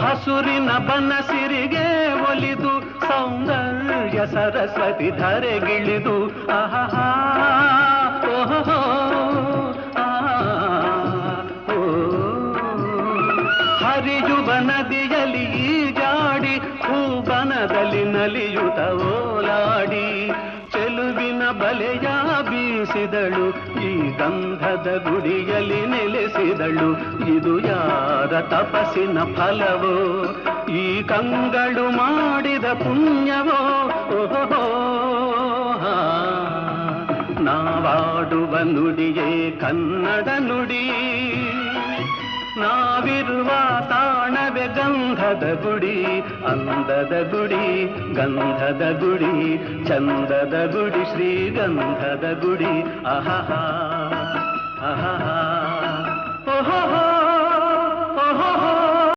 ಹಸುರಿನ ಬನಸಿರಿಗೆ ಒಲಿದು ಸೌಂದರ್ಯ ಸರಸ್ವತಿ ಧರೆಗಿಳಿದು ಆಹಾ ಓಹೋ ಹರಿಯುವ ನದಿಯಲ್ಲಿ ಜಾಡಿ ಹೂಬನದಲ್ಲಿ ನಲಿಯುತ ಓಲಾಡಿ. ಬಲೆಯ ಬೀಸಿದಳು, ಈ ಗಂಧದ ಗುಡಿಯಲ್ಲಿ ನೆಲೆಸಿದಳು. ಇದು ಯಾರ ತಪಸ್ಸಿನ ಫಲವೋ? ಈ ಕಂಗಳು ಮಾಡಿದ ಪುಣ್ಯವೋ? ಓಹೋ ನಾವಾಡುವ ನುಡಿಯೇ ಕನ್ನಡ ನುಡಿ. ನಾವಿರುವ ತಾಣವೇ ಗಂಧದ ಗುಡಿ ಅಂದದ ಗುಡಿ ಗಂಧದ ಗುಡಿ ಚಂದದ ಗುಡಿ ಶ್ರೀಗಂಧದ ಗುಡಿ ಆಹಾ ಆಹಾ